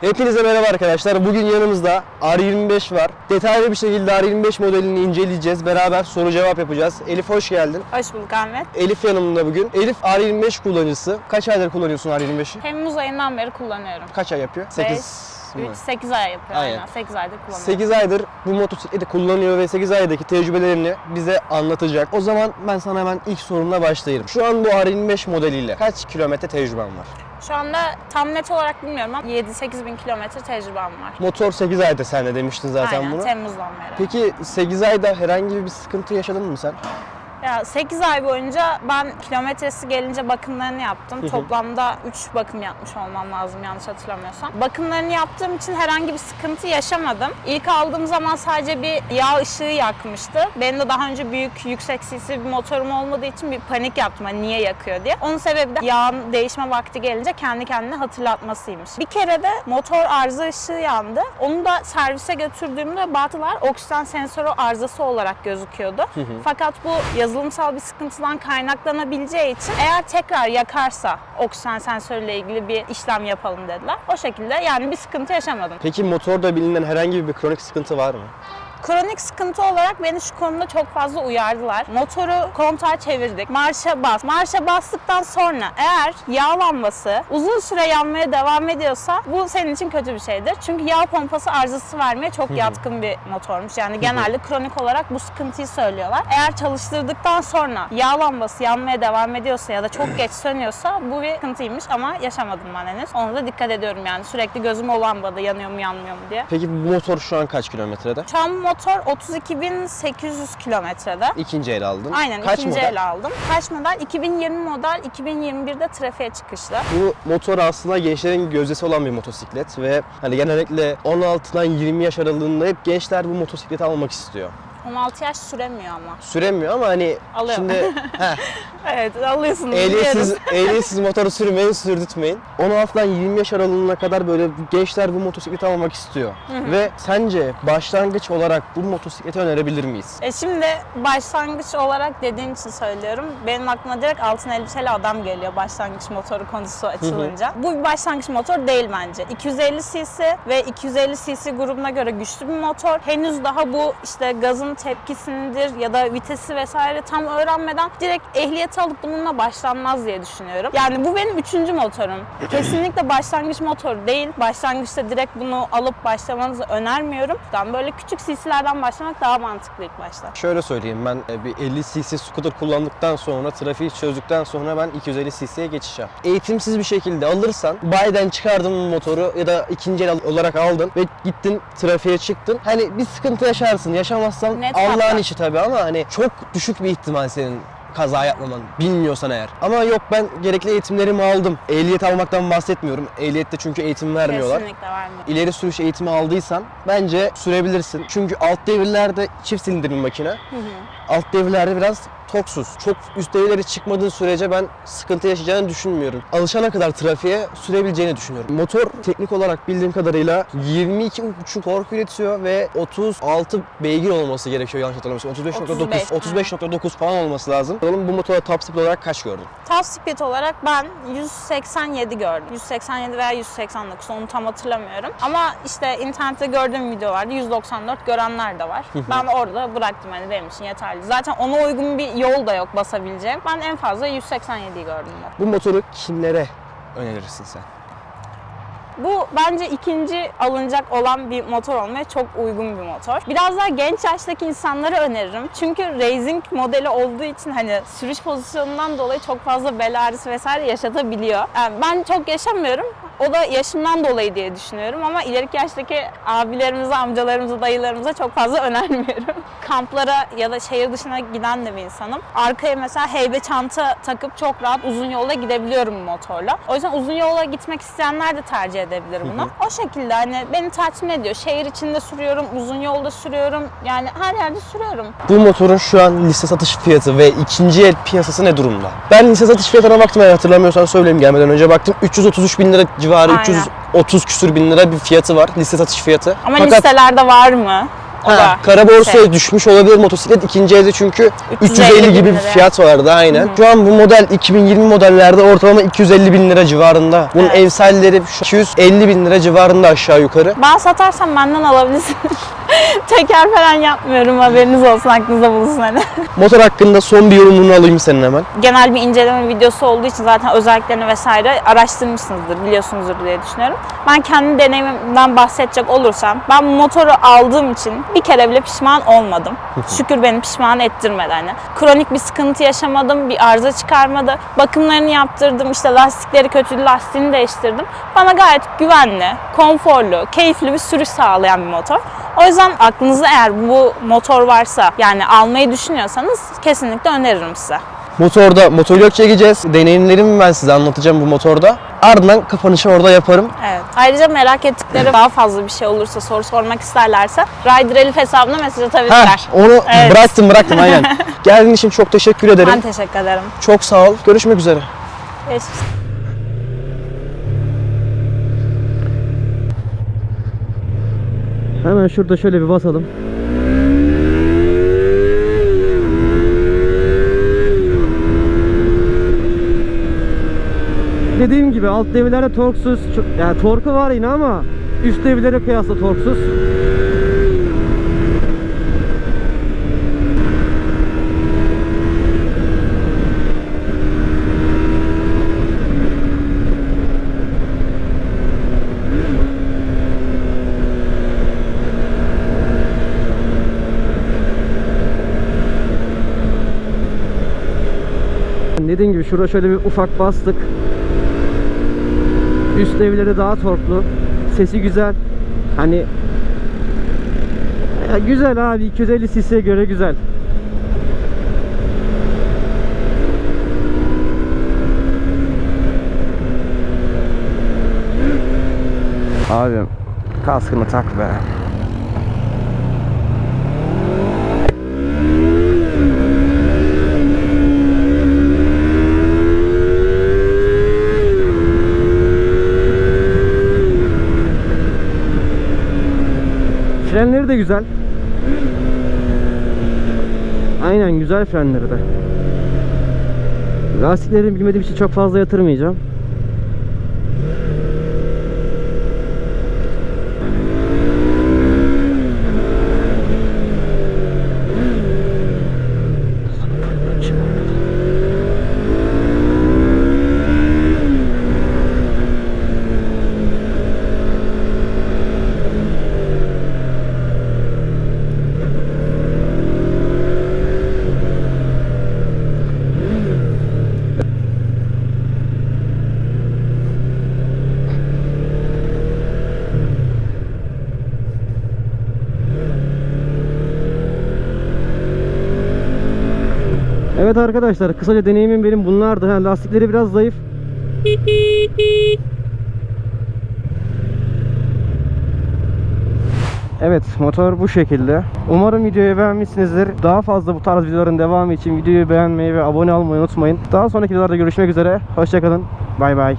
Hepinize merhaba arkadaşlar. Bugün yanımızda R25 var. Detaylı bir şekilde R25 modelini inceleyeceğiz. Beraber soru cevap yapacağız. Elif hoş geldin. Hoş bulduk Ahmet. Elif yanımda bugün. Elif R25 kullanıcısı. Kaç aydır kullanıyorsun R25'i? Temmuz ayından beri kullanıyorum. Kaç ay yapıyor? 8 3, 8 ay yapıyor Aynen. aynen. 8 aydır kullanıyorum. 8 aydır bu motosikleti kullanıyor ve 8 aydaki tecrübelerini bize anlatacak. O zaman ben sana hemen ilk sorumla başlayayım. Şu an bu R25 modeliyle kaç kilometre tecrüben var? Şu anda tam net olarak bilmiyorum ama 7-8 bin kilometre tecrübem var. Motor 8 ayda sen de demiştin zaten aynen bunu. Temmuz'dan beri. Peki 8 ayda herhangi bir sıkıntı yaşadın mı sen? Ya 8 ay boyunca ben kilometresi gelince bakımlarını yaptım. hı. Toplamda 3 bakım yapmış olmam lazım yanlış hatırlamıyorsam. Bakımlarını yaptığım için herhangi bir sıkıntı yaşamadım. İlk aldığım zaman sadece bir yağ ışığı yakmıştı. Benim de daha önce büyük yüksek sisli bir motorum olmadığı için bir panik yaptım hani niye yakıyor diye. Onun sebebi de yağın değişme vakti gelince kendi kendine hatırlatmasıymış. Bir kere de motor arıza ışığı yandı. Onu da servise götürdüğümde baktılar oksijen sensörü arızası olarak gözüküyordu. Fakat bu yazılımsal bir sıkıntıdan kaynaklanabileceği için eğer tekrar yakarsa oksijen sensörüyle ilgili bir işlem yapalım dediler. O şekilde yani bir sıkıntı yaşamadım. Peki motorda bilinen herhangi bir kronik sıkıntı var mı? Kronik sıkıntı olarak beni şu konuda çok fazla uyardılar. Motoru kontağa çevirdik. Marşa bas. Marşa bastıktan sonra eğer yağ lambası uzun süre yanmaya devam ediyorsa bu senin için kötü bir şeydir. Çünkü yağ pompası arızası vermeye çok yatkın bir motormuş. Yani genelde kronik olarak bu sıkıntıyı söylüyorlar. Eğer çalıştırdıktan sonra yağ lambası yanmaya devam ediyorsa ya da çok geç sönüyorsa bu bir sıkıntıymış ama yaşamadım ben henüz. Ona da dikkat ediyorum yani. Sürekli gözüm o lambada yanıyor mu yanmıyor mu diye. Peki bu motor şu an kaç kilometrede? Şu an bu motor 32.800 kilometrede. İkinci el aldın. Aynen Kaç ikinci model? el aldım. Kaç model? 2020 model, 2021'de trafiğe çıkışlı. Bu motor aslında gençlerin gözdesi olan bir motosiklet ve hani genellikle 16'dan 20 yaş aralığında hep gençler bu motosikleti almak istiyor. 16 yaş süremiyor ama. Süremiyor ama hani Alıyorum. şimdi heh, Evet alıyorsunuz. ehliyetsiz, ehliyetsiz motoru sürmeyin, sürdürtmeyin. 16'dan 20 yaş aralığına kadar böyle gençler bu motosikleti almak istiyor. Ve sence başlangıç olarak bu motosikleti önerebilir miyiz? E şimdi başlangıç olarak dediğin için söylüyorum. Benim aklıma direkt altın elbiseli adam geliyor başlangıç motoru konusu açılınca. Bu bir başlangıç motor değil bence. 250 cc ve 250 cc grubuna göre güçlü bir motor. Henüz daha bu işte gazın tepkisindir ya da vitesi vesaire tam öğrenmeden direkt ehliyeti alıp bununla başlanmaz diye düşünüyorum. Yani bu benim üçüncü motorum. Kesinlikle başlangıç motoru değil. Başlangıçta direkt bunu alıp başlamanızı önermiyorum. Yani böyle küçük cc'lerden başlamak daha mantıklı ilk başta. Şöyle söyleyeyim ben e, bir 50 cc scooter kullandıktan sonra trafiği çözdükten sonra ben 250 cc'ye geçiş yaptım. Eğitimsiz bir şekilde alırsan bayiden çıkardın motoru ya da ikinci el olarak aldın ve gittin trafiğe çıktın. Hani bir sıkıntı yaşarsın. Yaşamazsan Allah'ın işi tabii ama hani çok düşük bir ihtimal senin kaza yapmaman bilmiyorsan eğer. Ama yok ben gerekli eğitimlerimi aldım. Ehliyet almaktan bahsetmiyorum. Ehliyette çünkü eğitim vermiyorlar. Kesinlikle vermiyor. İleri sürüş eğitimi aldıysan bence sürebilirsin. Çünkü alt devirlerde çift silindir bir makine. Alt devirlerde biraz toksuz. Çok üst devirlere çıkmadığın sürece ben sıkıntı yaşayacağını düşünmüyorum. Alışana kadar trafiğe sürebileceğini düşünüyorum. Motor teknik olarak bildiğim kadarıyla 22,5 tork üretiyor ve 36 beygir olması gerekiyor yanlış hatırlamıyorsam. 35.9 35, 35.9 falan olması lazım. Oğlum bu motora top speed olarak kaç gördün? Top speed olarak ben 187 gördüm. 187 veya 189 onu tam hatırlamıyorum. Ama işte internette gördüğüm video vardı. 194 görenler de var. ben orada bıraktım hani benim için yeterli. Zaten ona uygun bir yol da yok basabileceğim. Ben en fazla 187'yi gördüm. Bu motoru kimlere önerirsin sen? Bu bence ikinci alınacak olan bir motor olmaya çok uygun bir motor. Biraz daha genç yaştaki insanlara öneririm. Çünkü racing modeli olduğu için hani sürüş pozisyonundan dolayı çok fazla bel ağrısı vesaire yaşatabiliyor. Yani ben çok yaşamıyorum. O da yaşımdan dolayı diye düşünüyorum ama ileriki yaştaki abilerimize, amcalarımıza, dayılarımıza çok fazla önermiyorum. Kamplara ya da şehir dışına giden de bir insanım. Arkaya mesela heybe çanta takıp çok rahat uzun yola gidebiliyorum motorla. O yüzden uzun yola gitmek isteyenler de tercih edebilir bunu. O şekilde hani beni tatmin ediyor. Şehir içinde sürüyorum, uzun yolda sürüyorum. Yani her yerde sürüyorum. Bu motorun şu an liste satış fiyatı ve ikinci el piyasası ne durumda? Ben liste satış fiyatına baktım eğer hatırlamıyorsan söyleyeyim gelmeden önce baktım. 333 bin lira civarı, Aynen. 330 küsür bin lira bir fiyatı var liste satış fiyatı. Ama Fakat listelerde var mı? O Ha, da kara borsaya şey. düşmüş olabilir motosiklet ikinci elde çünkü 350 350 gibi bir fiyat vardı aynen. Şu an bu model 2020 modellerde ortalama 250 bin lira civarında. Bunun Evet. emsalleri şu 250 bin lira civarında aşağı yukarı. Ben satarsam benden alabilirsin. Teker falan yapmıyorum haberiniz olsun aklınızda bulunsun hani. Motor hakkında son bir yorumunu alayım senin hemen. Genel bir inceleme videosu olduğu için zaten özelliklerini vesaire araştırmışsınızdır, biliyorsunuzdur diye düşünüyorum. Ben kendi deneyimimden bahsedecek olursam ben motoru aldığım için bir kere bile pişman olmadım. Şükür beni pişman ettirmedi hani. Kronik bir sıkıntı yaşamadım, bir arıza çıkarmadı. Bakımlarını yaptırdım, işte lastikleri kötüydü, lastiğini değiştirdim. Bana gayet güvenli, konforlu, keyifli bir sürüş sağlayan bir motor. O yüzden aklınızda eğer bu motor varsa yani almayı düşünüyorsanız kesinlikle öneririm size. Motorda motovlog çekeceğiz. Deneyimlerimi ben size anlatacağım bu motorda. Ardından kapanışı orada yaparım. Evet. Ayrıca merak ettikleri daha fazla bir şey olursa, soru sormak isterlerse Rider Elif hesabına mesaj atabilirler. Heh, onu Evet. bıraktım bıraktım aynen. Geldiğin için çok teşekkür ederim. Ben teşekkür ederim. Çok sağ ol. Görüşmek üzere. Görüşürüz. Hemen şurada şöyle bir basalım. Dediğim gibi alt devirlerde torksuz, yani torku var yine ama üst devirlere kıyasla torksuz. Dediğim gibi şurada şöyle bir ufak bastık. Üst devleri daha torklu. Sesi güzel. Hani ya güzel abi 250 cc'ye göre güzel. Abi kaskını tak be. Frenleri de güzel. Aynen güzel frenleri de. Lastikleri bilmediğim için çok fazla yatırmayacağım. Evet arkadaşlar kısaca deneyimim benim bunlardı. Ha, lastikleri biraz zayıf. Evet motor bu şekilde. Umarım videoyu beğenmişsinizdir. Daha fazla bu tarz videoların devamı için videoyu beğenmeyi ve abone olmayı unutmayın. Daha sonraki videolarda görüşmek üzere. Hoşçakalın. Bay bay.